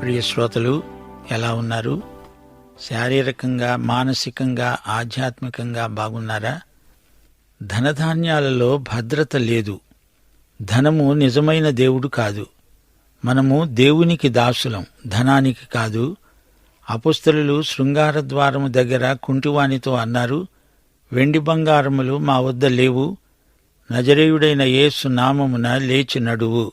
ప్రియ శ్రోతలు ఎలా ఉన్నారు? శారీరకంగా మానసికంగా ఆధ్యాత్మికంగా బాగున్నారా? ధనధాన్యాలలో భద్రత లేదు. ధనము నిజమైన దేవుడు కాదు. మనము దేవునికి దాసులం ధనానికి కాదు. అపుస్తలు శృంగార ద్వారము దగ్గర కుంటివానితో అన్నారు వెండి బంగారములు మా వద్ద లేవు. నజరేయుడైన యేసు నామమున లేచి నడువు.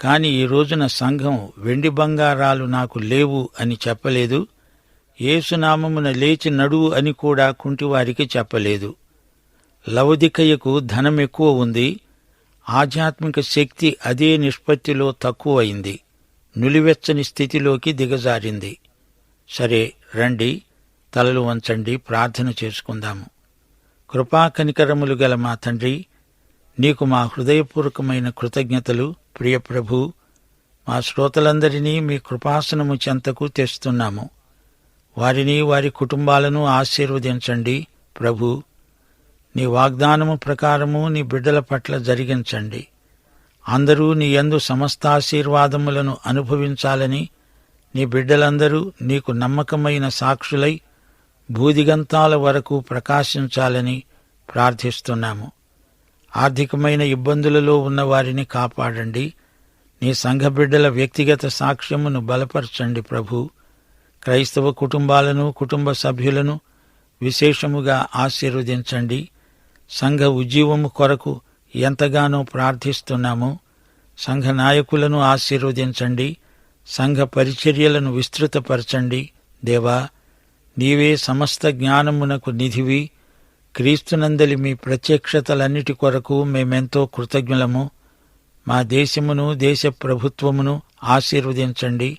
కాని ఈ రోజున సంఘం వెండి బంగారాలు నాకు లేవు అని చెప్పలేదు ఏసునామమున లేచి నడువు అని కూడా కుంటివారికి చెప్పలేదు. లవదికయ్యకు ధనం ఎక్కువ ఉంది ఆధ్యాత్మిక శక్తి అదే నిష్పత్తిలో తక్కువైంది నులివెచ్చని స్థితిలోకి దిగజారింది. సరే రండి తలలు వంచండి ప్రార్థన చేసుకుందాము. కృపాకనికరములు గల మా తండ్రి నీకు మా హృదయపూర్వకమైన కృతజ్ఞతలు ప్రియ ప్రభు. మా శ్రోతలందరినీ మీ కృపాసనము చెంతకు తెస్తున్నాము. వారిని వారి కుటుంబాలను ఆశీర్వదించండి ప్రభు. నీ వాగ్దానము ప్రకారము నీ బిడ్డల పట్ల జరిగించండి. అందరూ నీ యందు సమస్తాశీర్వాదములను అనుభవించాలని నీ బిడ్డలందరూ నీకు నమ్మకమైన సాక్షులై భూదిగంతాల వరకు ప్రకాశించాలని ప్రార్థిస్తున్నాము. ఆర్థికమైన ఇబ్బందులలో ఉన్న వారిని కాపాడండి. నీ సంఘ బిడ్డల వ్యక్తిగత సాక్ష్యమును బలపరచండి ప్రభు. క్రైస్తవ కుటుంబాలను కుటుంబ సభ్యులను విశేషముగా ఆశీర్వదించండి. సంఘ ఉజ్జీవము కొరకు ఎంతగానో ప్రార్థిస్తున్నాము. సంఘ నాయకులను ఆశీర్వదించండి. సంఘ పరిచర్యలను విస్తృతపరచండి. దేవా నీవే సమస్త జ్ఞానమునకు నిధివి. క్రీస్తునందలి మీ ప్రత్యక్షతలన్నిటి కొరకు మేమెంతో కృతజ్ఞులము. మా దేశమును దేశ ప్రభుత్వమును ఆశీర్వదించండి.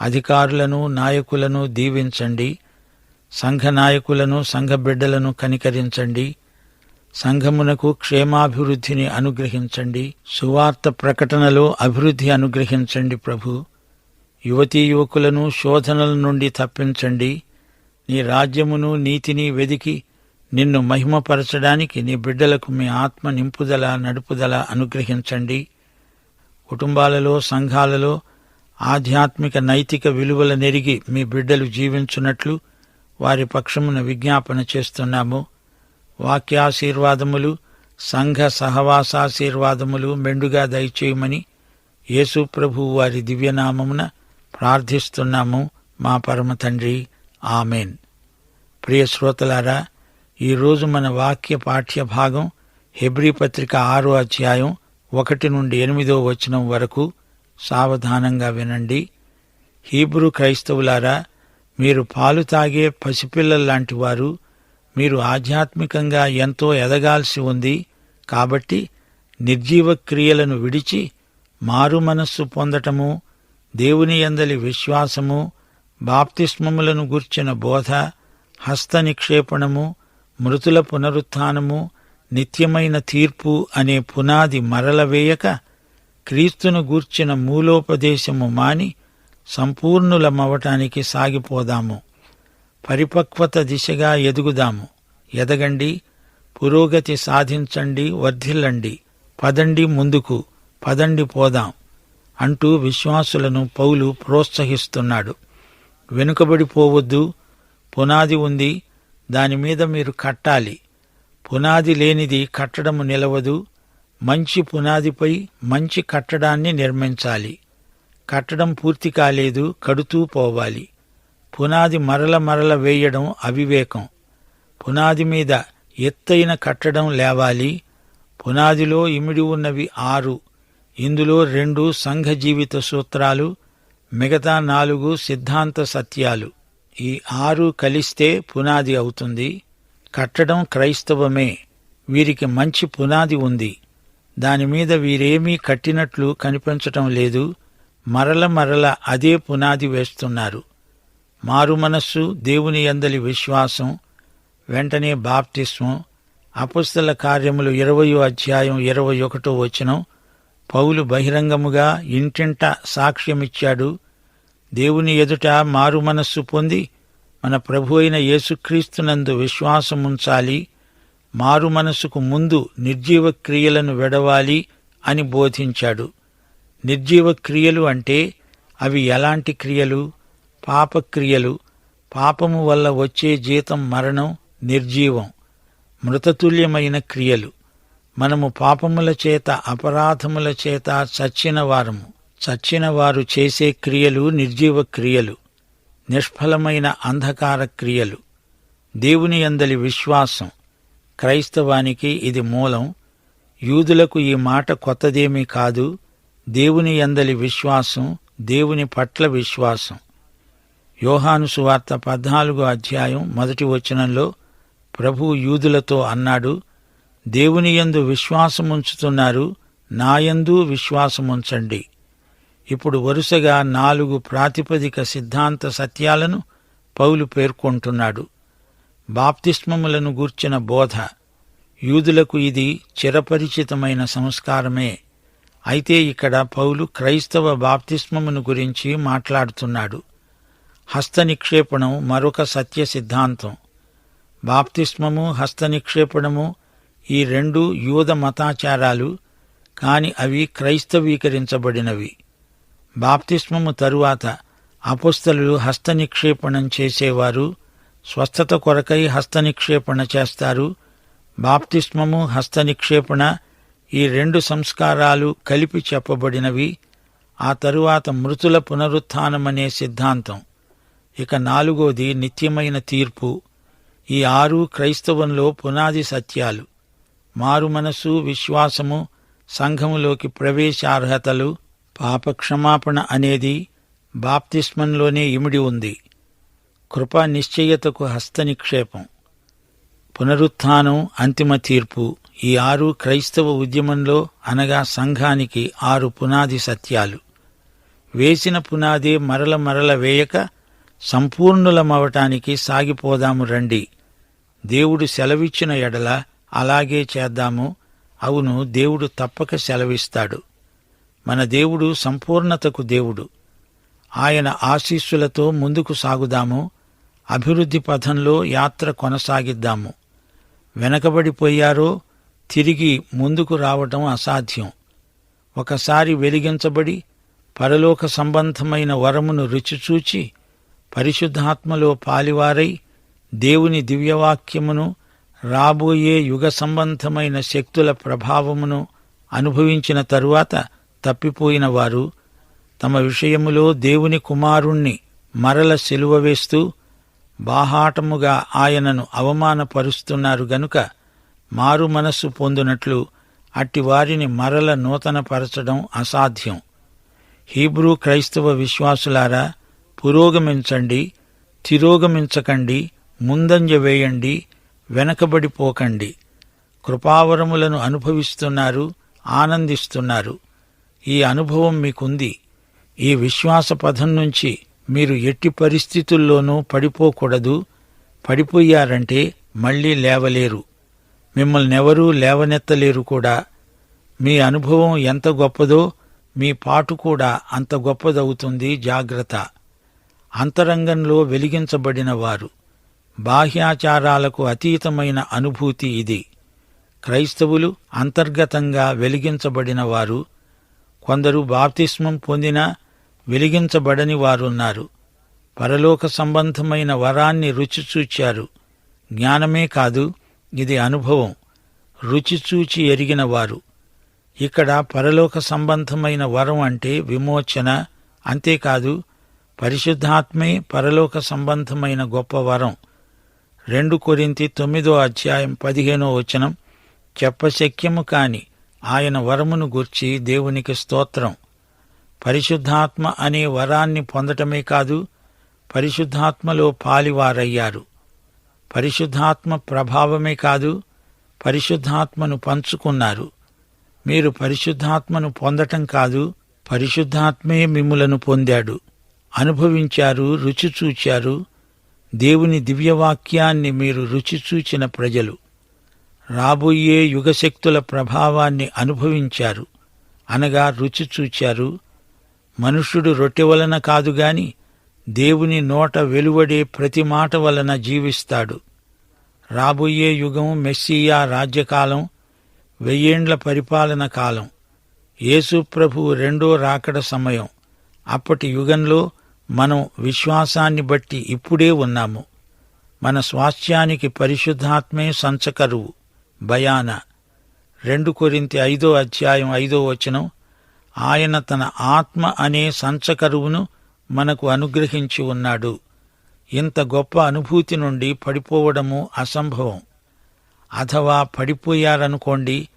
అధికారులను నాయకులను దీవించండి. సంఘ నాయకులను సంఘ బిడ్డలను కనికరించండి. సంఘమునకు క్షేమాభివృద్ధిని అనుగ్రహించండి. సువార్త ప్రకటనలో అభివృద్ధి అనుగ్రహించండి ప్రభు. యువతీ యువకులను శోధనల నుండి తప్పించండి. నీ రాజ్యమును నీతిని వెదికి నిన్ను మహిమపరచడానికి నీ బిడ్డలకు మీ ఆత్మ నింపుదల నడుపుదల అనుగ్రహించండి. కుటుంబాలలో సంఘాలలో ఆధ్యాత్మిక నైతిక విలువల నెరిగి మీ బిడ్డలు జీవించున్నట్లు వారి పక్షమున విజ్ఞాపన చేస్తున్నాము. వాక్యాశీర్వాదములు సంఘ సహవాసాశీర్వాదములు మెండుగా దయచేయమని యేసు ప్రభు వారి దివ్యనామమున ప్రార్థిస్తున్నాము. మా పరమ తండ్రి. ఆమెన్. ప్రియ శ్రోతలారా ఈరోజు మన వాక్య పాఠ్య భాగం హెబ్రీ పత్రిక ఆరో అధ్యాయం ఒకటి నుండి ఎనిమిదో వచనం వరకు సావధానంగా వినండి. హీబ్రూ క్రైస్తవులారా మీరు పాలు తాగే పసిపిల్లల్లాంటి వారు మీరు ఆధ్యాత్మికంగా ఎంతో ఎదగాల్సి ఉంది కాబట్టి నిర్జీవ క్రియలను విడిచి మారు మనస్సు పొందటము దేవుని ఎందలి విశ్వాసము బాప్తిస్మములను గూర్చిన బోధ హస్త నిక్షేపణము మృతుల పునరుత్థానము నిత్యమైన తీర్పు అనే పునాది మరలవేయక క్రీస్తును గూర్చిన మూలోపదేశము మాని సంపూర్ణులమవటానికి సాగిపోదాము. పరిపక్వత దిశగా ఎదుగుదాము. ఎదగండి పురోగతి సాధించండి వర్ధిల్లండి. పదండి ముందుకు పదండి పోదాం అంటూ విశ్వాసులను పౌలు ప్రోత్సహిస్తున్నాడు. వెనుకబడిపోవద్దు పునాది ఉంది దానిమీద మీరు కట్టాలి. పునాది లేనిది కట్టడము నిలవదు. మంచి పునాదిపై మంచి కట్టడాన్ని నిర్మించాలి. కట్టడం పూర్తి కాలేదు కడుతూ పోవాలి. పునాది మరల మరల వేయడం అవివేకం. పునాది మీద ఎత్తైన కట్టడం లేవాలి. పునాదిలో ఇమిడి ఉన్నవి ఆరు. ఇందులో రెండు సంఘ జీవిత సూత్రాలు మిగతా నాలుగు సిద్ధాంత సత్యాలు. ఈ ఆరు కలిస్తే పునాది అవుతుంది. కట్టడం క్రైస్తవమే. వీరికి మంచి పునాది ఉంది. దానిమీద వీరేమీ కట్టినట్లు కనిపించటం లేదు. మరల మరల అదే పునాది వేస్తున్నారు. మారు మనస్సు దేవుని అందలి విశ్వాసం వెంటనే బాప్తిస్వం అపుస్తల కార్యములు ఇరవయో అధ్యాయం ఇరవై ఒకటో వచనం. పౌలు బహిరంగముగా ఇంటింట సాక్ష్యమిచ్చాడు. దేవుని ఎదుట మారు మనస్సు పొంది మన ప్రభు అయిన యేసుక్రీస్తునందు విశ్వాసముంచాలి మారు మనసుకు ముందు నిర్జీవ క్రియలను వెడవాలి అని బోధించాడు. నిర్జీవ క్రియలు అంటే అవి ఎలాంటి క్రియలు? పాపక్రియలు పాపము వల్ల వచ్చే జీతం మరణం నిర్జీవం. మృతతుల్యమైన క్రియలు. మనము పాపముల చేత అపరాధముల చేత చచ్చిన వారము. చచ్చిన వారు చేసే క్రియలు నిర్జీవ క్రియలు నిష్ఫలమైన అంధకార క్రియలు. దేవుని అందలి విశ్వాసం. క్రైస్తవానికి ఇది మూలం. యూదులకు ఈ మాట కొత్తదేమీ కాదు. దేవుని ఎందలి విశ్వాసం దేవుని పట్ల విశ్వాసం. యోహాను సువార్త పద్నాలుగో అధ్యాయం మొదటి వచనంలో ప్రభు యూదులతో అన్నాడు దేవుని యందు విశ్వాసముంచుతున్నారు నాయందు విశ్వాసముంచండి. ఇప్పుడు వరుసగా నాలుగు ప్రాతిపదిక సిద్ధాంత సత్యాలను పౌలు పేర్కొంటున్నాడు. బాప్తిస్మములను గూర్చిన బోధ యూదులకు ఇది చిరపరిచితమైన సంస్కారమే. అయితే ఇక్కడ పౌలు క్రైస్తవ బాప్తిస్మమును గురించి మాట్లాడుతున్నాడు. హస్త నిక్షేపణం మరొక సత్య సిద్ధాంతం. బాప్తిస్మము హస్త నిక్షేపణము ఈ రెండు యూద మతాచారాలు కాని అవి క్రైస్తవీకరించబడినవి. బాప్తిస్మము తరువాత అపుస్తలు హస్త నిక్షేపణం చేసేవారు స్వస్థత కొరకై హస్త నిక్షేపణ చేస్తారు బాప్తిస్మము హస్త నిక్షేపణ ఈ రెండు సంస్కారాలు కలిపి చెప్పబడినవి ఆ తరువాత మృతుల పునరుత్నమనే సిద్ధాంతం. ఇక నాలుగోది నిత్యమైన తీర్పు ఈ ఆరు క్రైస్తవంలో పునాది సత్యాలు. మారు మనసు విశ్వాసము సంఘములోకి ప్రవేశార్హతలు పాపక్షమాపణ అనేది బాప్తిస్మంలోనే ఇమిడి ఉంది. కృపా నిశ్చయతకు హస్త నిక్షేపం పునరుత్థానం అంతిమ తీర్పు. ఈ ఆరు క్రైస్తవ ఉద్యమంలో అనగా సంఘానికి ఆరు పునాది సత్యాలు. వేసిన పునాది మరల మరల వేయక సంపూర్ణులమవటానికి సాగిపోదాము రండి. దేవుడు సెలవిచ్చిన ఎడల అలాగే చేద్దాము. అవును దేవుడు తప్పక సెలవిస్తాడు. మన దేవుడు సంపూర్ణతకు దేవుడు. ఆయన ఆశీస్సులతో ముందుకు సాగుదాము అభివృద్ధి పథంలో యాత్ర కొనసాగిద్దాము. వెనకబడిపోయారో తిరిగి ముందుకు రావటం అసాధ్యం. ఒకసారి వెలిగించబడి పరలోక సంబంధమైన వరమును రుచిచూచి పరిశుద్ధాత్మలో పాలివారై దేవుని దివ్యవాక్యమును రాబోయే యుగ సంబంధమైన శక్తుల ప్రభావమును అనుభవించిన తరువాత తప్పిపోయిన వారు తమ విషయములో దేవుని కుమారుణ్ణి మరల సిలువ వేస్తూ బాహాటముగా ఆయనను అవమానపరుస్తున్నారు గనుక మారు మనస్సు పొందినట్లు అట్టి వారిని మరల నూతనపరచడం అసాధ్యం. హీబ్రూ క్రైస్తవ విశ్వాసులారా పురోగమించండి తిరోగమించకండి ముందంజ వేయండి వెనకబడిపోకండి. కృపావరములను అనుభవిస్తున్నారు ఆనందిస్తున్నారు. ఈ అనుభవం మీకుంది. ఈ విశ్వాస పథం నుంచి మీరు ఎట్టి పరిస్థితుల్లోనూ పడిపోకూడదు. పడిపోయారంటే మళ్ళీ లేవలేరు. మిమ్మల్నెవరూ లేవనెత్తలేరు కూడా. మీ అనుభవం ఎంత గొప్పదో మీ పాటు కూడా అంత గొప్పదవుతుంది జాగ్రత్త. అంతరంగంలో వెలిగించబడిన వారు. బాహ్యాచారాలకు అతీతమైన అనుభూతి ఇది. క్రైస్తవులు అంతర్గతంగా వెలిగించబడిన వారు. కొందరు బాప్తిస్మం పొందినా వెలిగించబడని వారున్నారు. పరలోక సంబంధమైన వరాన్ని రుచిచూచారు జ్ఞానమే కాదు ఇది అనుభవం. రుచిచూచి ఎరిగిన వారు. ఇక్కడ పరలోక సంబంధమైన వరం అంటే విమోచన అంతేకాదు పరిశుద్ధాత్మే పరలోక సంబంధమైన గొప్ప వరం. రెండు కొరింతి తొమ్మిదో అధ్యాయం పదిహేనో వచనం చెప్పశక్యము కాని ఆయన వరమును గూర్చి దేవునికి స్తోత్రం. పరిశుద్ధాత్మ అనే వరాన్ని పొందటమే కాదు పరిశుద్ధాత్మలో పాలివారయ్యారు. పరిశుద్ధాత్మ ప్రభావమే కాదు పరిశుద్ధాత్మను పంచుకున్నారు. మీరు పరిశుద్ధాత్మను పొందటం కాదు పరిశుద్ధాత్మే మిమ్ములను పొందాడు. అనుభవించారు రుచి చూచారు. దేవుని దివ్యవాక్యాన్ని మీరు రుచి చూచిన ప్రజలు. రాబోయే యుగశక్తుల ప్రభావాన్ని అనుభవించారు. అనగా రుచి చూచారు. మనుష్యుడు రొట్టె వలన కాదుగాని దేవుని నోట వెలువడే ప్రతి మాట వలన జీవిస్తాడు. రాబోయే యుగం మెస్సియా రాజ్యకాలం వెయ్యేండ్ల పరిపాలన కాలం. యేసు ప్రభు రెండో రాకడ సమయం. అప్పటి యుగంలో మనం విశ్వాసాన్ని బట్టి ఇప్పుడే ఉన్నాము. మన స్వాస్థ్యానికి పరిశుద్ధాత్మే సంచకరువు. భయాన రెండు కొరింతి ఐదో అధ్యాయం ఐదో వచనం ఆయన తన ఆత్మ అనే సంచకరువును మనకు అనుగ్రహించి ఉన్నాడు. ఇంత గొప్ప అనుభూతి నుండి పడిపోవడము అసంభవం. అథవా పడిపోయారనుకోండి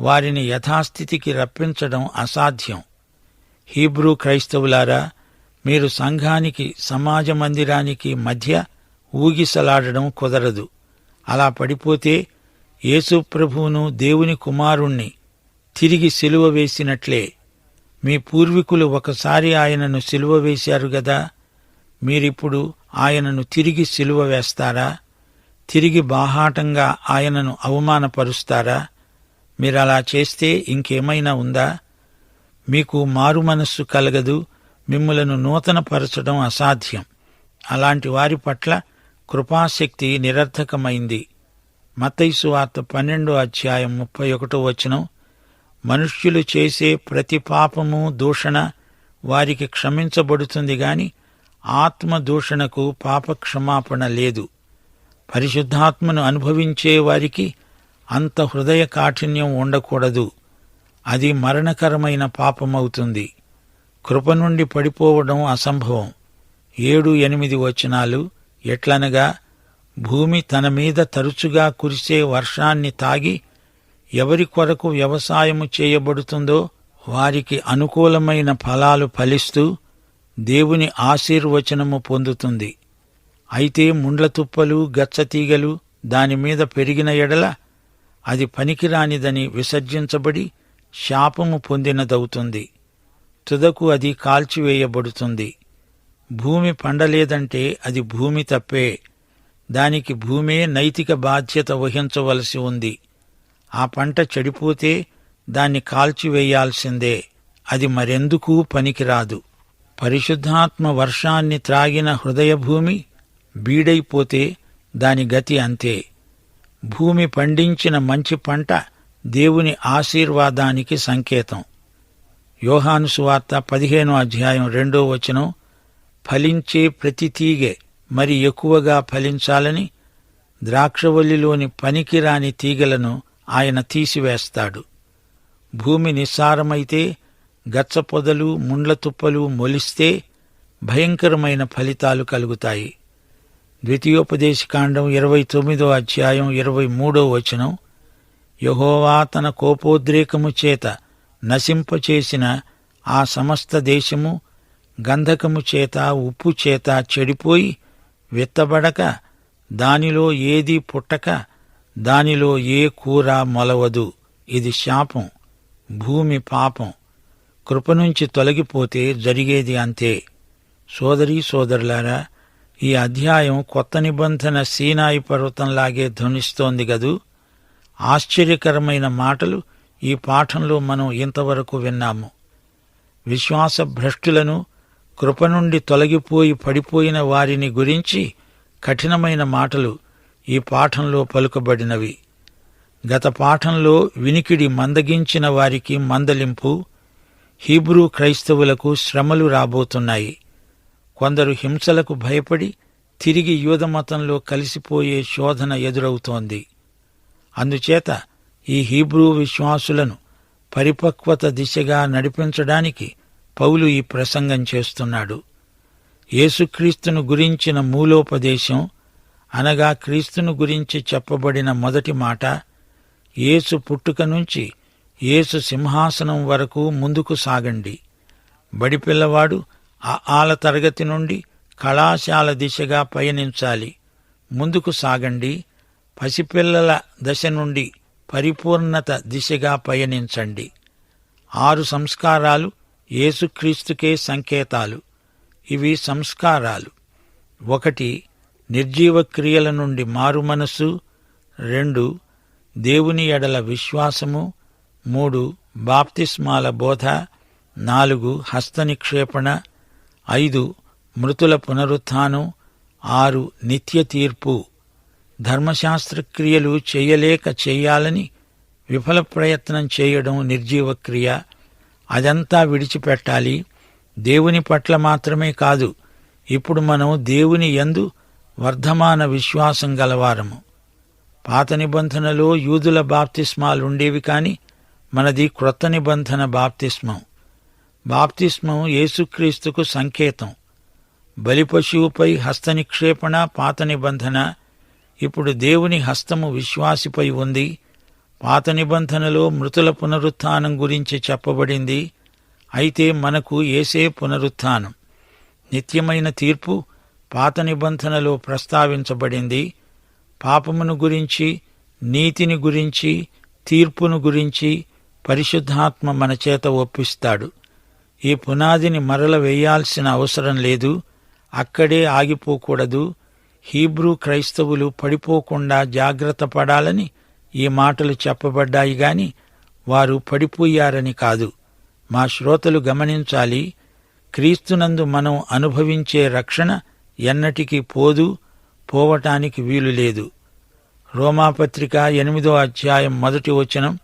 వారిని యథాస్థితికి రప్పించడం అసాధ్యం. హీబ్రూ క్రైస్తవులారా మీరు సంఘానికి సమాజ మందిరానికి మధ్య ఊగిసలాడడం కుదరదు. అలా పడిపోతే యేసుప్రభువును దేవుని కుమారుణ్ణి తిరిగి సిలువ వేసినట్లే మీ పూర్వీకులు ఒకసారి ఆయనను సిలువ వేశారు గదా మీరిప్పుడు ఆయనను తిరిగి సిలువ వేస్తారా? తిరిగి బాహాటంగా ఆయనను అవమానపరుస్తారా? మీరలా చేస్తే ఇంకేమైనా ఉందా? మీకు మారు మనస్సు కలగదు మిమ్మలను నూతనపరచడం అసాధ్యం. అలాంటి వారి పట్ల కృపాశక్తి నిరర్థకమైంది. మతైసు వార్త పన్నెండో అధ్యాయం ముప్పై ఒకటో వచనం. మనుష్యులు చేసే ప్రతి పాపము దూషణ వారికి క్షమించబడుతుంది గాని ఆత్మ దూషణకు పాప క్షమాపణ లేదు. పరిశుద్ధాత్మను అనుభవించే వారికి అంత హృదయ కాఠిన్యం ఉండకూడదు. అది మరణకరమైన పాపమవుతుంది. కృప నుండి పడిపోవడం అసంభవం. ఏడు ఎనిమిది వచనాలు ఎట్లనగా భూమి తన మీద తరచుగా కురిసే వర్షాన్ని తాగి ఎవరి కొరకు వ్యవసాయము చేయబడుతుందో వారికి అనుకూలమైన ఫలాలు ఫలిస్తూ దేవుని ఆశీర్వచనము పొందుతుంది. అయితే ముండ్ల తుప్పలు గచ్చతీగలు దానిమీద పెరిగిన ఎడల అది పనికిరానిదని విసర్జించబడి శాపము పొందినదవుతుంది. తుదకు అది కాల్చివేయబడుతుంది. భూమి పండలేదంటే అది భూమి తప్పే. దానికి భూమే నైతిక బాధ్యత వహించవలసి ఉంది. ఆ పంట చెడిపోతే దాన్ని కాల్చివేయాల్సిందే. అది మరెందుకు పనికిరాదు. పరిశుద్ధాత్మ వర్షాన్ని త్రాగిన హృదయభూమి బీడైపోతే దాని గతి అంతే. భూమి పండించిన మంచి పంట దేవుని ఆశీర్వాదానికి సంకేతం. యోహాను సువార్త పదిహేనో అధ్యాయం రెండో వచనం ఫలించే ప్రతి తీగె మరి ఎక్కువగా ఫలించాలని ద్రాక్షవల్లిలోని పనికిరాని తీగలను ఆయన తీసివేస్తాడు. భూమి నిస్సారమైతే గచ్చపొదలు ముండ్ల తుప్పలు మొలిస్తే భయంకరమైన ఫలితాలు కలుగుతాయి. ద్వితీయోపదేశకాండం ఇరవై తొమ్మిదో అధ్యాయం ఇరవై మూడో వచనం యహోవా తన కోపోద్రేకము చేత నశింపచేసిన ఆ సమస్త దేశము గంధకము చేత ఉప్పు చేత చెడిపోయి విత్తబడక దానిలో ఏది పుట్టక దానిలో ఏ కూర మొలవదు. ఇది శాపం భూమి పాపం. కృప నుంచి తొలగిపోతే జరిగేది అంతే. సోదరీ సోదరులారా ఈ అధ్యాయం కొత్త నిబంధన సీనాయి పర్వతంలాగే ధ్వనిస్తోంది గదూ ఆశ్చర్యకరమైన మాటలు ఈ పాఠంలో మనం ఇంతవరకు విన్నాము. విశ్వాస భ్రష్టులను కృప నుండి తొలగిపోయి పడిపోయిన వారిని గురించి కఠినమైన మాటలు ఈ పాఠంలో పలుకబడినవి. గత పాఠంలో వినికిడి మందగించిన వారికి మందలింపు హీబ్రూ క్రైస్తవులకు శ్రమలు రాబోతున్నాయి. కొందరు హింసలకు భయపడి తిరిగి యూదమతంలో కలిసిపోయే శోధన ఎదురవుతోంది. అందుచేత ఈ హీబ్రూ విశ్వాసులను పరిపక్వత దిశగా నడిపించడానికి పౌలు ఈ ప్రసంగం చేస్తున్నాడు. యేసుక్రీస్తును గురించిన మూలోపదేశం అనగా క్రీస్తును గురించి చెప్పబడిన మొదటి మాట యేసు పుట్టుక నుంచి యేసు సింహాసనం వరకు ముందుకు సాగండి. బడిపిల్లవాడు ఆల తరగతి నుండి కళాశాల దిశగా పయనించాలి. ముందుకు సాగండి. పసిపిల్లల దశ నుండి పరిపూర్ణత దిశగా పయనించండి. ఆరు సంస్కారాలు యేసుక్రీస్తుకే సంకేతాలు. ఇవి సంస్కారాలు. ఒకటి నిర్జీవ క్రియల నుండి మనసు రెండు దేవుని ఎడల విశ్వాసము. మూడు బాప్తిస్మాల బోధ. నాలుగు హస్తనిక్షేపణ. ఐదు మృతుల పునరుత్థానం. ఆరు నిత్య తీర్పు. ధర్మశాస్త్రక్రియలు చేయలేక చేయాలని విఫల ప్రయత్నం చేయడం నిర్జీవక్రియ. అదంతా విడిచిపెట్టాలి. దేవుని పట్ల మాత్రమే కాదు ఇప్పుడు మనం దేవుని యందు వర్ధమాన విశ్వాసం గలవారము. పాత నిబంధనలో యూదుల బాప్తిస్మాలుండేవి కాని మనది క్రొత్త నిబంధన బాప్తిస్మం. బాప్తిస్మం యేసుక్రీస్తుకు సంకేతం. బలిపశువుపై హస్తనిక్షేపణ పాత నిబంధన ఇప్పుడు దేవుని హస్తము విశ్వాసిపై ఉంది. పాత నిబంధనలో మృతుల పునరుత్థానం గురించి చెప్పబడింది. అయితే మనకు ఏసే పునరుత్థానం నిత్యమైన తీర్పు పాత నిబంధనలో ప్రస్తావించబడింది. పాపమును గురించి నీతిని గురించి తీర్పును గురించి పరిశుద్ధాత్మ మన చేత ఒప్పిస్తాడు. ఈ పునాదిని మరల వేయాల్సిన అవసరం లేదు. అక్కడే ఆగిపోకూడదు. హీబ్రూ క్రైస్తవులు పడిపోకుండా జాగ్రత్త పడాలని ఈ మాటలు చెప్పబడ్డాయి గాని వారు పడిపోయారని కాదు. మా శ్రోతలు గమనించాలి క్రీస్తునందు మనం అనుభవించే రక్షణ ఎన్నటికీ పోదు పోవటానికి వీలు లేదు. రోమాపత్రిక ఎనిమిదో అధ్యాయం మొదటి వచనం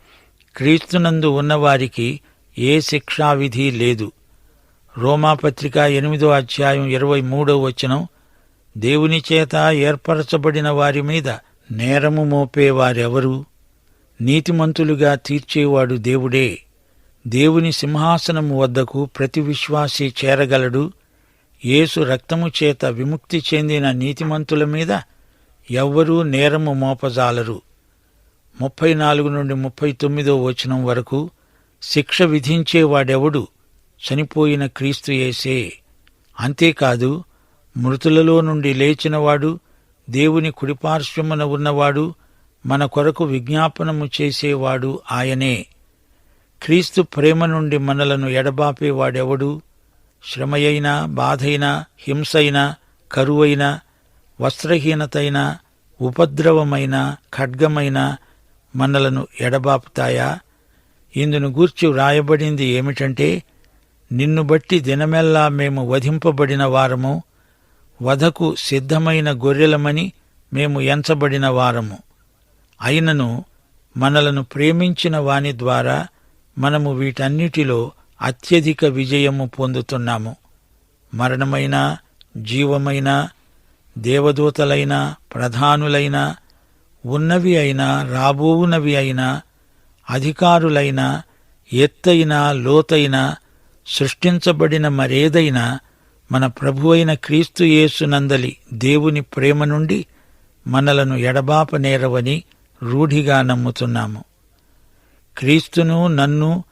క్రీస్తునందు ఉన్నవారికి ఏ శిక్షావిధి లేదు. రోమాపత్రిక ఎనిమిదో అధ్యాయం ఇరవై మూడో వచనం దేవుని చేత ఏర్పరచబడిన వారి మీద నేరము మోపేవారెవరు నీతిమంతులుగా తీర్చేవాడు దేవుడే. దేవుని సింహాసనము వద్దకు ప్రతి విశ్వాసి చేరగలడు. యేసు రక్తము చేత విముక్తి చెందిన నీతిమంతుల మీద ఎవ్వరూ నేరము మోపజాలరు. ముప్పై నాలుగు నుండి ముప్పై తొమ్మిదో వచనం వరకు శిక్ష విధించేవాడెవడు? చనిపోయిన క్రీస్తు యేసే. అంతేకాదు మృతులలో నుండి లేచినవాడు దేవుని కుడిపార్శ్వమున ఉన్నవాడు మన కొరకు విజ్ఞాపనము చేసేవాడు ఆయనే. క్రీస్తు ప్రేమ నుండి మనలను ఎడబాపేవాడెవడు? శ్రమయైనా బాధైనా హింసైనా కరువైనా వస్త్రహీనతైనా ఉపద్రవమైన ఖడ్గమైన మనలను ఎడబాపుతాయా? ఇందును గూర్చి వ్రాయబడింది ఏమిటంటే నిన్ను బట్టి దినమెల్లా మేము వధింపబడిన వారము వధకు సిద్ధమైన గొర్రెలమని మేము ఎంచబడిన వారము. అయినను మనలను ప్రేమించిన వాని ద్వారా మనము వీటన్నిటిలో అత్యధిక విజయము పొందుతున్నాము. మరణమైన జీవమైన దేవదూతలైన ప్రధానులైన ఉన్నవి అయినా రాబోవునవి అయినా అధికారులైనా ఎత్తైన లోతైన సృష్టించబడిన మరేదైనా మన ప్రభు అయిన క్రీస్తు యేసునందలి దేవుని ప్రేమ నుండి మనలను ఎడబాప నేరవని రూఢిగా నమ్ముతున్నాము. క్రీస్తును నన్ను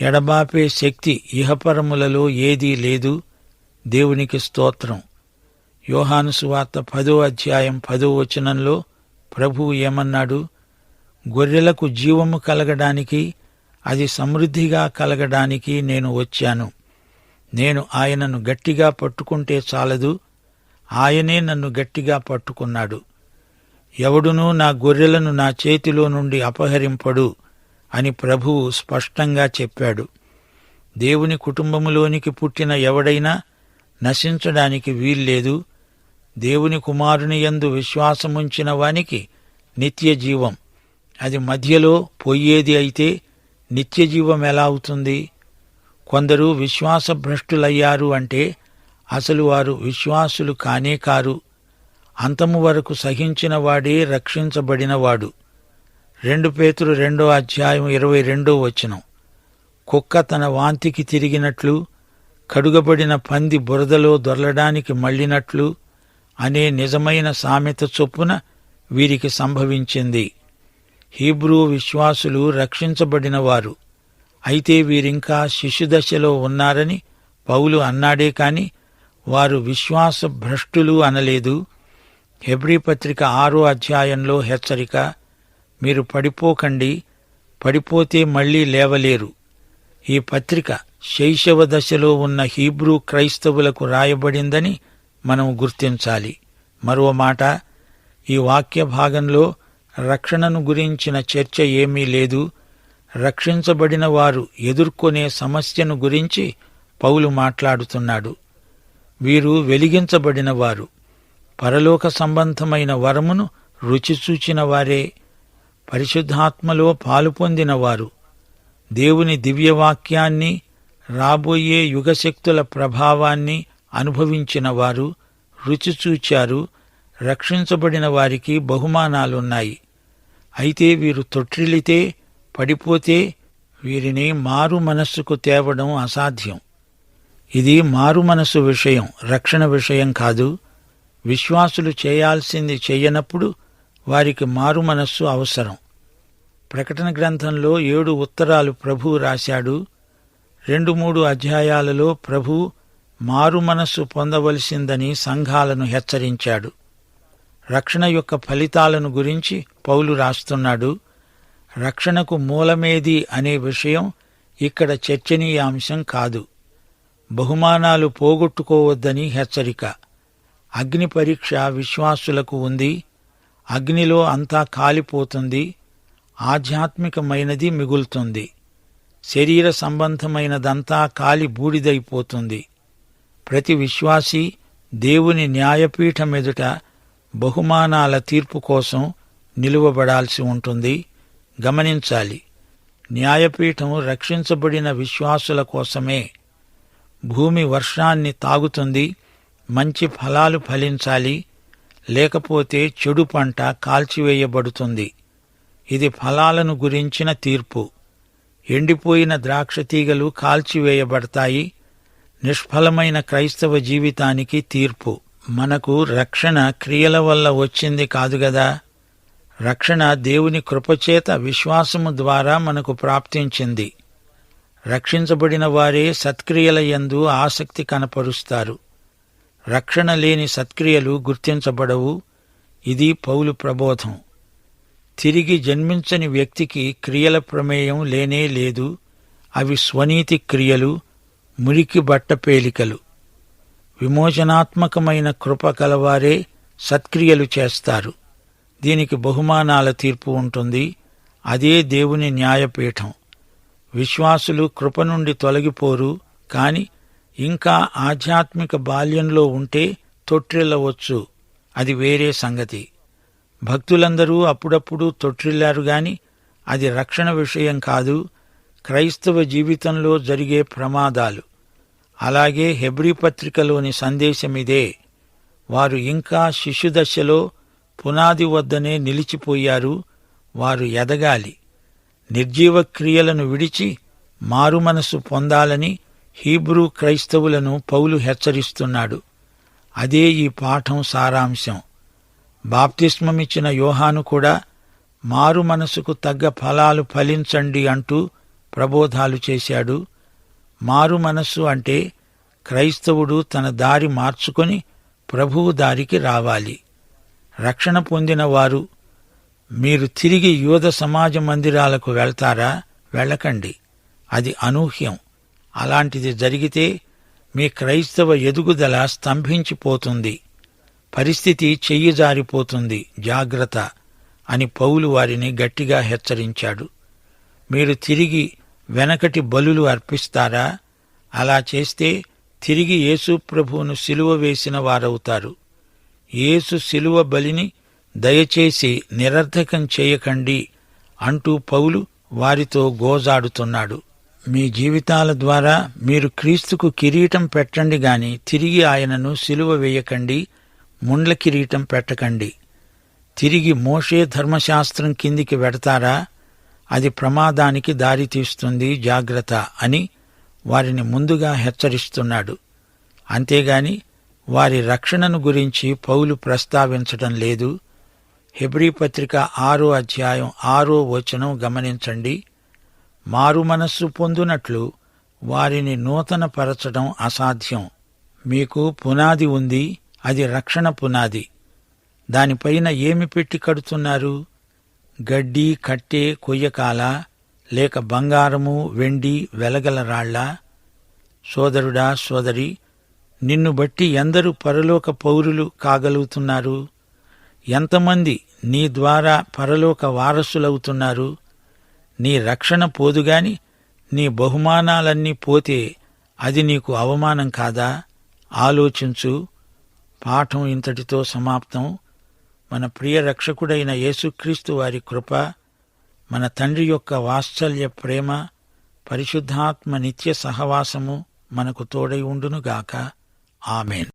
ఎడబాపే శక్తి ఇహపరములలో ఏదీ లేదు. దేవునికి స్తోత్రం. యోహాను సువార్త పదో అధ్యాయం పదో వచనంలో ప్రభువు ఏమన్నాడు? గొర్రెలకు జీవము కలగడానికి అది సమృద్ధిగా కలగడానికి నేను వచ్చాను. నేను ఆయనను గట్టిగా పట్టుకుంటే చాలదు. ఆయనే నన్ను గట్టిగా పట్టుకున్నాడు. ఎవడునూ నా గొర్రెలను నా చేతిలో నుండి అపహరింపడు అని ప్రభువు స్పష్టంగా చెప్పాడు. దేవుని కుటుంబములోనికి పుట్టిన ఎవడైనా నశించడానికి వీల్లేదు. దేవుని కుమారుని యందు విశ్వాసముంచిన వానికి నిత్య జీవం. అది మధ్యలో పోయేది అయితే నిత్యజీవం ఎలా అవుతుంది? కొందరు విశ్వాస భ్రష్టులయ్యారు అంటే అసలు వారు విశ్వాసులు కానే కారు. అంతము వరకు సహించిన వాడే రక్షించబడినవాడు. రెండు పేతులు రెండో అధ్యాయం ఇరవై రెండో వచనం. కుక్క తన వాంతికి తిరిగినట్లు కడుగబడిన పంది బురదలో దొరలడానికి మళ్ళినట్లు అనే నిజమైన సామెత చొప్పున వీరికి సంభవించింది. హీబ్రూ విశ్వాసులు రక్షించబడినవారు. అయితే వీరింకా శిశుదశలో ఉన్నారని పౌలు అన్నాడే కాని వారు విశ్వాస భ్రష్టులు అనలేదు. హెబ్రీ పత్రిక ఆరో అధ్యాయంలో హెచ్చరిక మీరు పడిపోకండి పడిపోతే మళ్ళీ లేవలేరు. ఈ పత్రిక శైశవ దశలో ఉన్న హీబ్రూ క్రైస్తవులకు రాయబడిందని మనం గుర్తించాలి. మరో మాట ఈ వాక్య భాగంలో రక్షణను గురించిన చర్చ ఏమీ లేదు. రక్షించబడిన వారు ఎదుర్కొనే సమస్యను గురించి పౌలు మాట్లాడుతున్నాడు. వీరు వెలిగించబడిన వారు పరలోక సంబంధమైన వరమును రుచి వారే. పరిశుద్ధాత్మలో పాలు పొందినవారు. దేవుని దివ్యవాక్యాన్ని రాబోయే యుగశక్తుల ప్రభావాన్ని అనుభవించినవారు రుచిచూచారు రుచి చూచారు రక్షించబడిన వారికి బహుమానాలున్నాయి. అయితే వీరు తొట్టిల్లితే పడిపోతే వీరిని మారు మనస్సుకు తేవడం అసాధ్యం. ఇది మారు మనస్సు విషయం రక్షణ విషయం కాదు. విశ్వాసులు చేయాల్సింది చేయనప్పుడు వారికి మారు మనస్సు అవసరం. ప్రకటన గ్రంథంలో ఏడు ఉత్తరాలు ప్రభు రాశాడు. రెండు మూడు అధ్యాయాలలో ప్రభు మారు మనస్సు పొందవలసిందని సంఘాలను హెచ్చరించాడు. రక్షణ యొక్క ఫలితాలను గురించి పౌలు రాస్తున్నాడు. రక్షణకు మూలమేది అనే విషయం ఇక్కడ చర్చనీయాంశం కాదు. బహుమానాలు పోగొట్టుకోవద్దని హెచ్చరిక. అగ్ని పరీక్ష విశ్వాసులకు ఉంది. అగ్నిలో అంతా కాలిపోతుంది. ఆధ్యాత్మికమైనది మిగులుతుంది. శరీర సంబంధమైనదంతా కాలి బూడిదైపోతుంది. ప్రతి విశ్వాసి దేవుని న్యాయపీఠం ఎదుట బహుమానాల తీర్పు కోసం నిలువబడాల్సి ఉంటుంది. గమనించాలి. న్యాయపీఠం రక్షించబడిన విశ్వాసుల కోసమే భూమి వర్షాన్ని తాగుతుంది మంచి ఫలాలు ఫలించాలి లేకపోతే చెడు పంట కాల్చివేయబడుతుంది. ఇది ఫలాలను గురించిన తీర్పు. ఎండిపోయిన ద్రాక్ష తీగలు కాల్చివేయబడతాయి నిష్ఫలమైన క్రైస్తవ జీవితానికి తీర్పు. మనకు రక్షణ క్రియల వల్ల వచ్చింది కాదుగదా రక్షణ దేవుని కృపచేత విశ్వాసము ద్వారా మనకు ప్రాప్తించింది. రక్షించబడిన వారే సత్క్రియల యందు ఆసక్తి కనపరుస్తారు. రక్షణ లేని సత్క్రియలు గుర్తించబడవు. ఇది పౌలు ప్రబోధం. తిరిగి జన్మించని వ్యక్తికి క్రియల ప్రమేయం లేనే లేదు. అవి స్వనీతి క్రియలు మురికి బట్టపేలికలు విమోచనాత్మకమైన కృప కలవారే సత్క్రియలు చేస్తారు. దీనికి బహుమానాల తీర్పు ఉంటుంది. అదే దేవుని న్యాయపీఠం. విశ్వాసులు కృప నుండి తొలగిపోరు కాని ఇంకా ఆధ్యాత్మిక బాల్యంలో ఉంటే తొట్టిల్లవచ్చు అది వేరే సంగతి. భక్తులందరూ అప్పుడప్పుడు తొట్టిల్లారు గాని అది రక్షణ విషయం కాదు క్రైస్తవ జీవితంలో జరిగే ప్రమాదాలు. అలాగే హెబ్రీ పత్రికలోని సందేశమిదే. వారు ఇంకా శిశుదశలో పునాది వద్దనే నిలిచిపోయారు వారు ఎదగాలి. నిర్జీవ క్రియలను విడిచి మారుమనసు పొందాలని హీబ్రూ క్రైస్తవులను పౌలు హెచ్చరిస్తున్నాడు. అదే ఈ పాఠం సారాంశం. బాప్తిస్మమిచ్చిన యోహాను కూడా మారు మనసుకు తగ్గ ఫలాలు ఫలించండి అంటూ ప్రబోధాలు చేశాడు. మారు మనస్సు అంటే క్రైస్తవుడు తన దారి మార్చుకొని ప్రభువు దారికి రావాలి. రక్షణ పొందిన వారు మీరు తిరిగి యూద సమాజ మందిరాలకు వెళ్తారా? వెళ్ళకండి. అది అనూహ్యం. అలాంటిది జరిగితే మీ క్రైస్తవ ఎదుగుదల స్తంభించిపోతుంది. పరిస్థితి చెయ్యి జారిపోతుంది. జాగ్రత్త అని పౌలు వారిని గట్టిగా హెచ్చరించాడు. మీరు తిరిగి వెనకటి బలులు అర్పిస్తారా? అలా చేస్తే తిరిగి యేసుప్రభువును సిలువ వేసిన వారవుతారు. యేసు శిలువ బలిని దయచేసి నిరర్ధకం చేయకండి అంటూ పౌలు వారితో గోజాడుతున్నాడు. మీ జీవితాల ద్వారా మీరు క్రీస్తుకు కిరీటం పెట్టండి గాని తిరిగి ఆయనను సిలువ వేయకండి ముండ్ల కిరీటం పెట్టకండి. తిరిగి మోషే ధర్మశాస్త్రం కిందికి వెడతారా? అది ప్రమాదానికి దారితీస్తుంది జాగ్రత్త అని వారిని ముందుగా హెచ్చరిస్తున్నాడు. అంతేగాని వారి రక్షణను గురించి పౌలు ప్రస్తావించటం లేదు. హెబ్రీ పత్రిక ఆరో అధ్యాయం ఆరో వచనం గమనించండి. మారు మనస్సు పొందునట్లు వారిని నూతన పరచడం అసాధ్యం. మీకు పునాది ఉంది అది రక్షణ పునాది. దానిపైన ఏమి పెట్టి కడుతున్నారు? గడ్డి కట్టె కొయ్యకాల లేక బంగారము వెండి వెలగల రాళ్ళ సోదరుడా సోదరి నిన్ను బట్టి ఎందరు పరలోక పౌరులు కాగలుగుతున్నారు? ఎంతమంది నీ ద్వారా పరలోక వారసులవుతున్నారు? నీ రక్షణ పోదుగాని నీ బహుమానాలన్నీ పోతే అది నీకు అవమానం కాదా? ఆలోచించు. పాఠం ఇంతటితో సమాప్తం. మన ప్రియ రక్షకుడైన యేసుక్రీస్తు వారి కృప మన తండ్రి యొక్క వాత్సల్య ప్రేమ పరిశుద్ధాత్మ నిత్య సహవాసము మనకు తోడై ఉండునుగాక. ఆమెన్